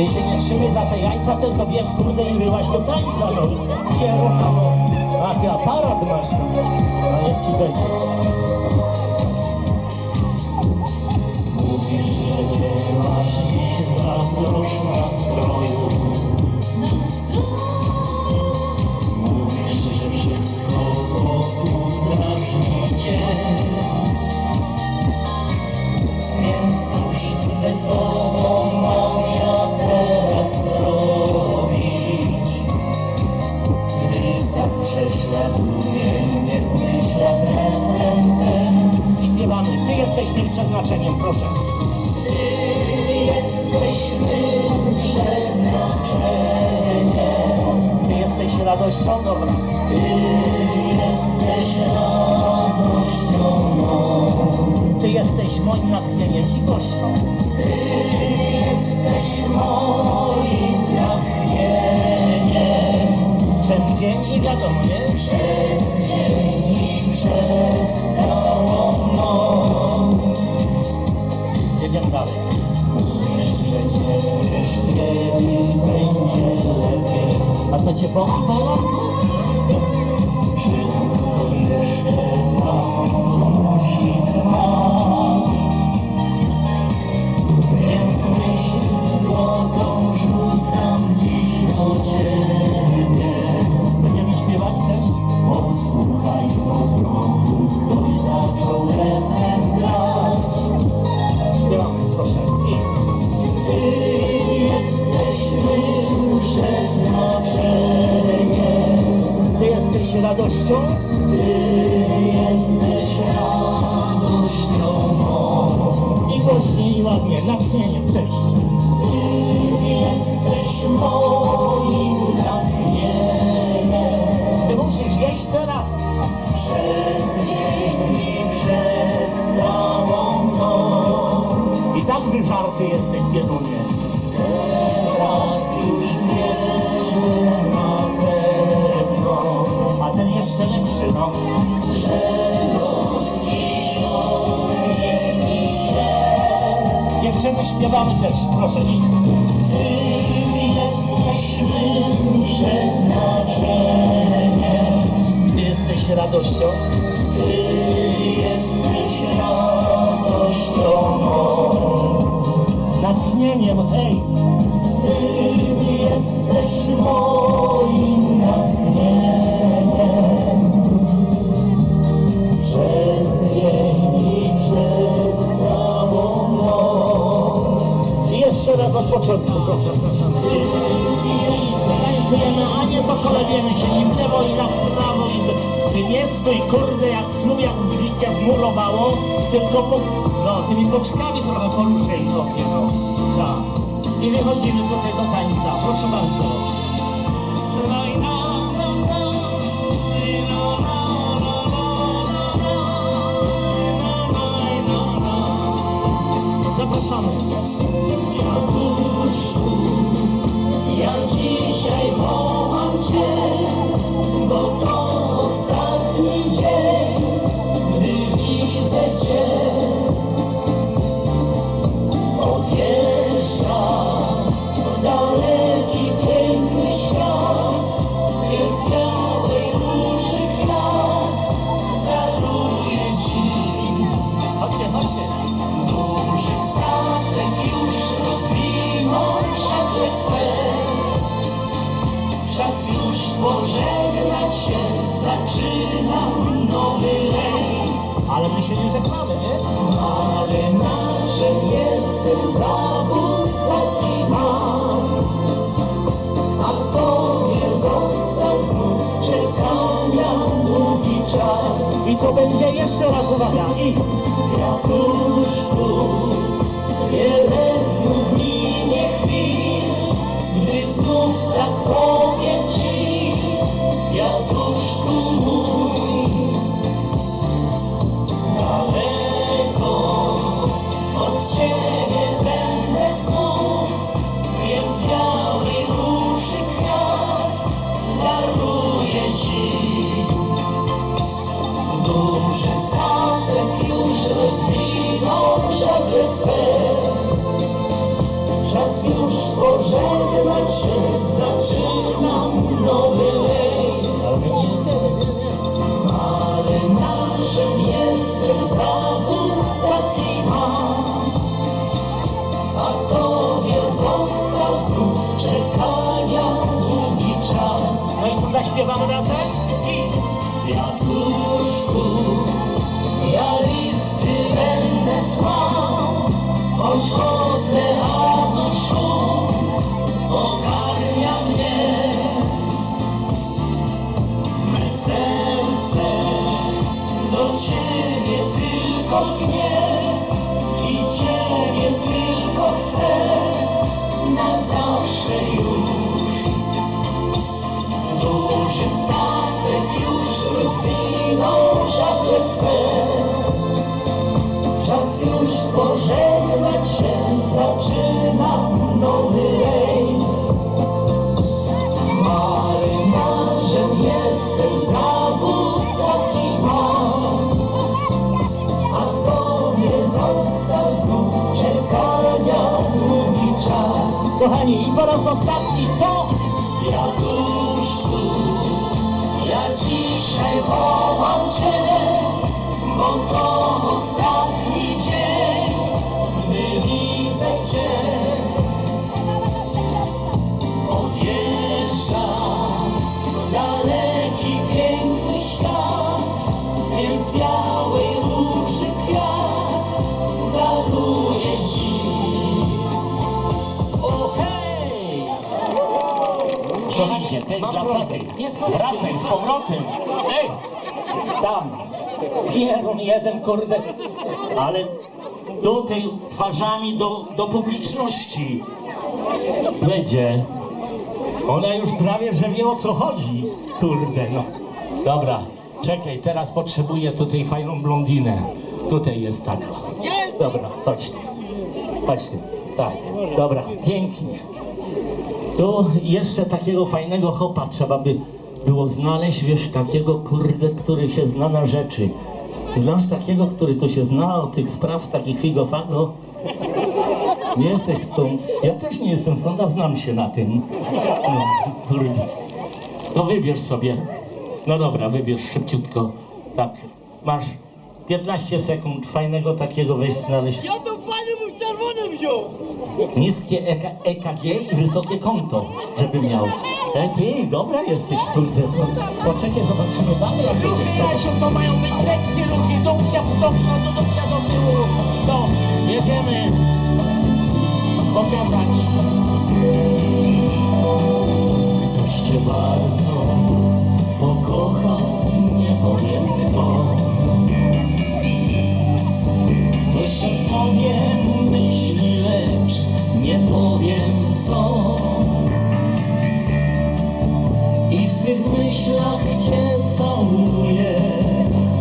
Ty się nie trzymaj za te jajca, tylko bierz kurde i wyłaź do tańca, no. Pierucha, no. A ty aparat masz, no. A niech ci będzie. Mówisz, że nie masz dziś za grosz nastroju. Jesteś tym przeznaczeniem, proszę. Ty jesteś mym przeznaczeniem. Ty jesteś radością, dobra. Ty jesteś radością mą. Ty jesteś moim natchnieniem i gością. Ty jesteś moim natchnieniem. Przez dzień i wiadomo, nie? Przez dzień Jedziemy dalej. A co cię boli, bolą? Jeszcze Przez dzień i przez całą noc. I tak wyżarty jesteś, biedunie. Teraz już wierzę na pewno. A ten jeszcze lepszy, no. Dziewczyny śpiewamy też, proszę. I Ty jesteś radością. Ty jesteś radością mą. Natchnieniem, hej! Ty jesteś moim tylko po, no, tymi boczkami trochę poruszaj nogę, no. Tak. I wychodzimy tutaj do tańca, proszę bardzo. Zapraszamy. Ja dzisiaj Ale my się nie nie? Marynarzem jestem, zawód taki mam. A tobie zostać znów czekania długi czas. I co będzie jeszcze raz uwaga? I wiele zaczynam nowy jestem, zawód taki. A tobie został znów długi czas. No i co zaśpiewamy razem? Ostatni, co? Januszku, ja dzisiaj wołam Cię, Pierun jeden, kurde. Ale do tej twarzami, do, do publiczności. Będzie. Ona już prawie, że wie o co chodzi. Kurde, no. Dobra, czekaj, teraz potrzebuję tutaj fajną blondinę. Tutaj jest taka. Dobra, chodź. Chodź. Tak, dobra, pięknie. Tu jeszcze takiego fajnego chopa trzeba by było znaleźć, wiesz, takiego kurde, który się zna na rzeczy. Znasz takiego, który to się zna o tych spraw, takich figofago? Nie jesteś stąd. Ja też nie jestem stąd, a znam się na tym. No, kurde. No wybierz sobie. No dobra, wybierz szybciutko. Tak, masz 15 sekund fajnego takiego weź znaleźć. Ja to panie mu w czerwonym wziął! Niskie EK EKG i wysokie konto, żeby miał. E ty, dobra jesteś, kurde. Po- Poczekaj, zobaczymy dalej. Jak Ruchy będziesz Jasiu to mają być sekcje ruchy, do psia do przodu, do psia do tyłu. No, jedziemy. Pokazać. Ktoś cię bardzo pokochał, nie powiem kto. Ktoś o tobie myśli, lecz nie powiem co. I w myślach cię całuję,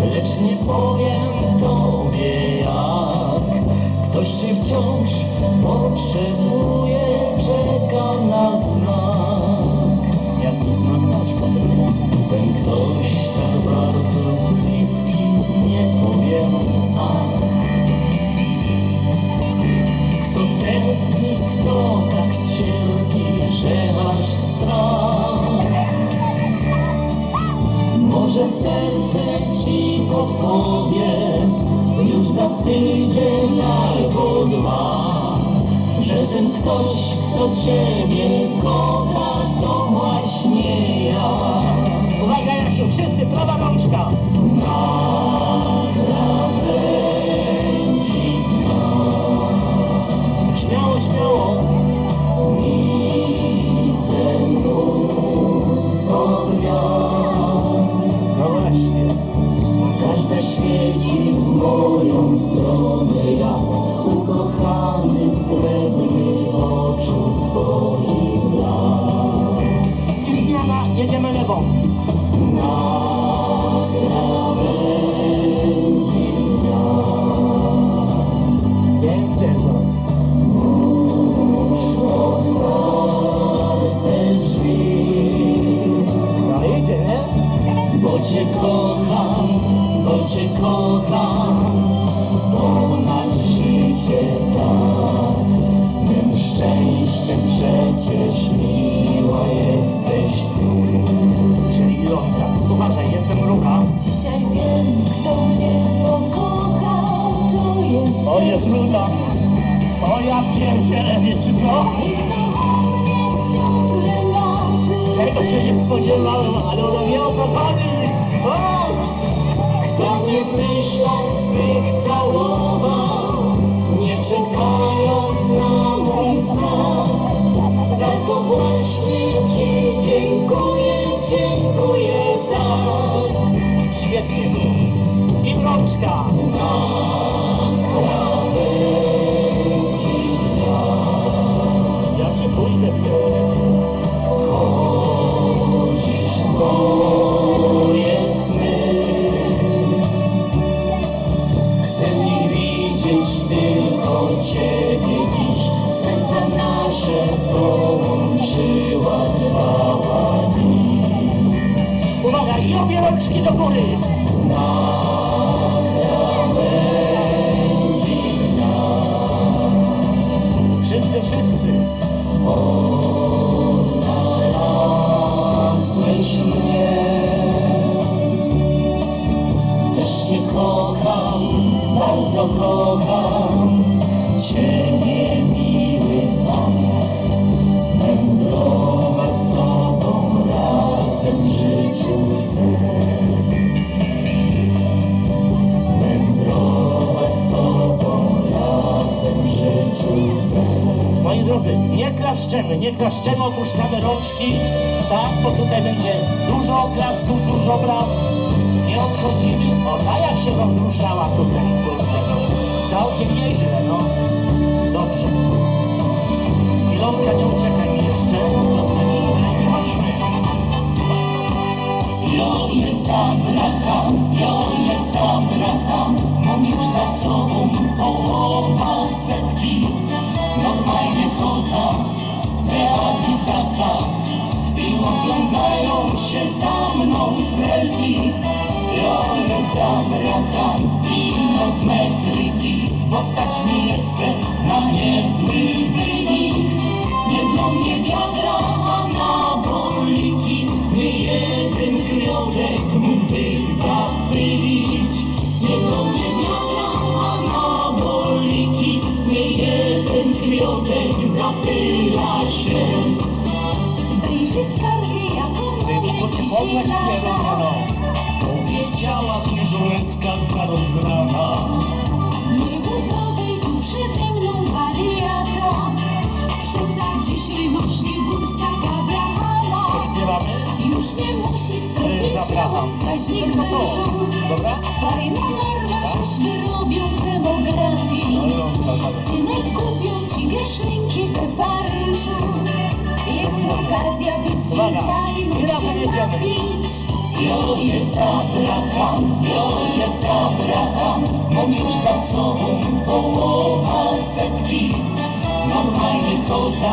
lecz nie powiem tobie jak. Ktoś cię wciąż potrzebuje, czeka na Cię kocham, bardzo kocham. Ciebie miły Pan Wędrować z Tobą razem w życiu chcę. Wędrować z Tobą razem w życiu chcę. Moi drodzy, nie klaszczemy, nie klaszczemy, opuszczamy rączki, tak, bo tutaj będzie dużo oklasków, dużo braw. Odchodzimy. O, ta jak się rozruszała tutaj, no. Całkiem nieźle, no. Dobrze. Ilonka, nie uciekaj mi jeszcze. Zostawimy i wychodzimy. Jo jest Abraham, jo jest Abraham, mam już za sobą połowa setki. Normalnie chodzę, Beatitasa i oglądają się za mną frelki. Jo jest i no z metryki, bo stać mi jeszcze na niezły wynik. Nie dla mnie wiadra, a na boliki nie jeden kwiatek mógłby zapylić. Nie dla mnie wiadra, a na boliki nie jeden kwiatek zapyla się. Skargi, tu ci podnieś kierunkę, no. Powiedziała księżułecka zaraz z rana. Nie budowej tu przede mną wariata Przeca dzisiaj moszli górska Abrahama Śpiewamy? Już nie musi stropić Abraham. wskaźnik No wyżu dobra? Fajna norma, żeśmy robią No demografii dobra. Synek kupią ci wieszynki we Paryżu Jest okazja, by z dzieciami razem się napić Jo jest Abraham, jo jest Abraham, mam już za sobą połowa setki. Normalnie chodzę,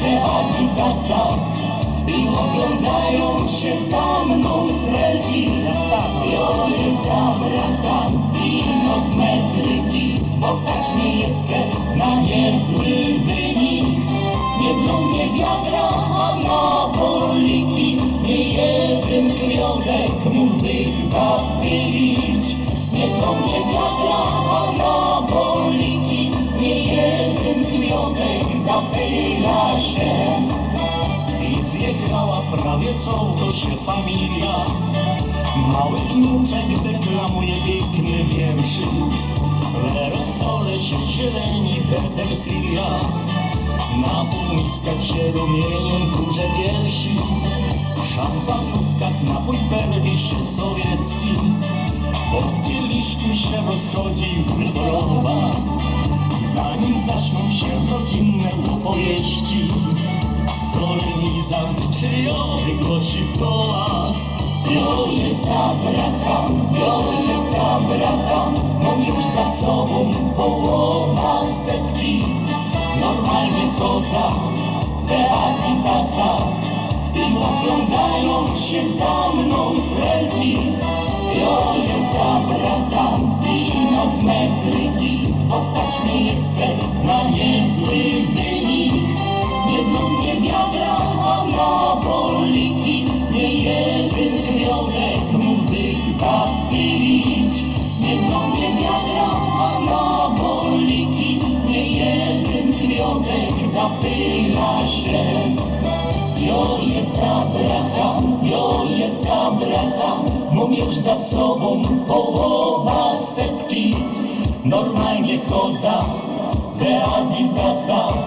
Beatitasa i oglądają się za mną frelki. Jo jest Abraham i no z metryki, bo mnie jeszcze na niezły wynik. Nie dla mnie wiadra, a na boliki nie jeden kwiatek mógłby zapylić. Nie dla mnie wiadra, a na boliki nie jeden kwiatek zapyla się. I zjechała prawie całą się familia. Mały wnuczek deklamuje piękny wierszyk. Werosole się zieleni petersilia. Na umiskach się rumienią kurze piersi. Szampanówkach napój perliszy sowiecki. Po kieliszku się rozchodzi wyborowa. Zanim zaczną się rodzinne opowieści. Solenizant czyjowy głosi toast. Jo jest Abraham, jo jest Abraham, mam już za sobą połowa setki. Normalnie chodzę, Beatitasa i oglądają się za mną felki. To jest Abraham Pino z metryki, postać mnie na niezły wynik. Nie mnie wiadra, a na boliki, nie jeden krionek mógłby zaspilić. Nie dla mnie wiadra, a na boliki, nie jeden krionek zapyla się. Jo jest Abraham, Jo jest Abraham Mam już za sobą połowa setki. Normalnie chodzę te adidasach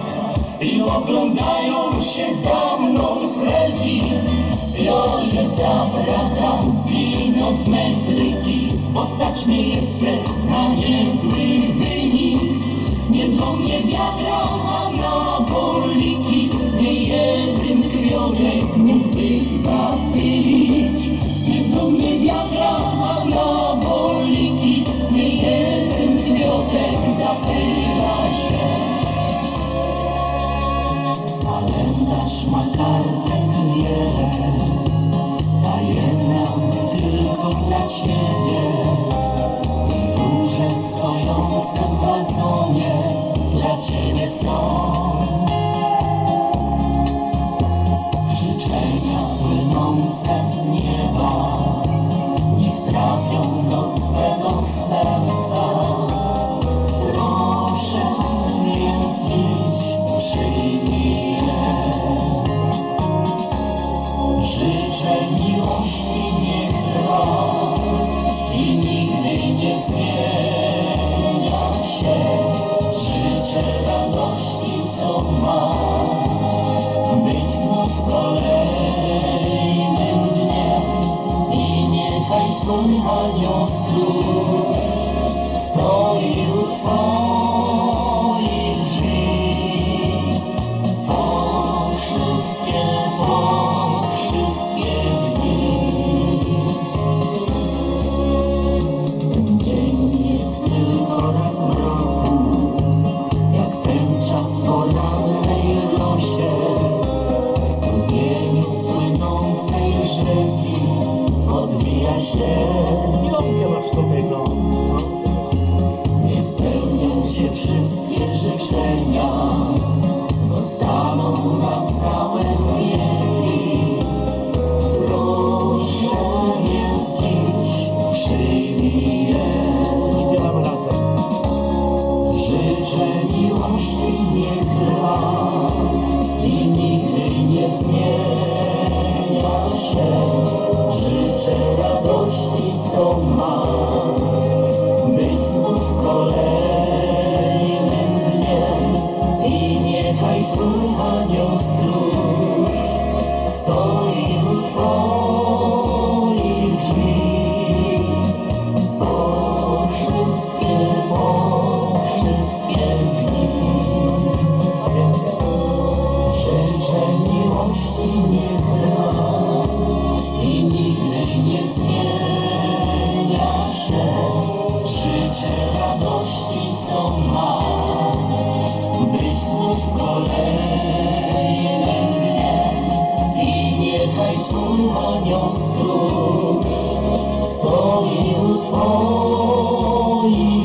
I oglądają się za mną frelki Jo jest Abraham, pieniądz metryki Bo stać mnie jest na niezły wynik. Nie dla mnie wiadra, a na bolik Hashem. Stoi u Twoich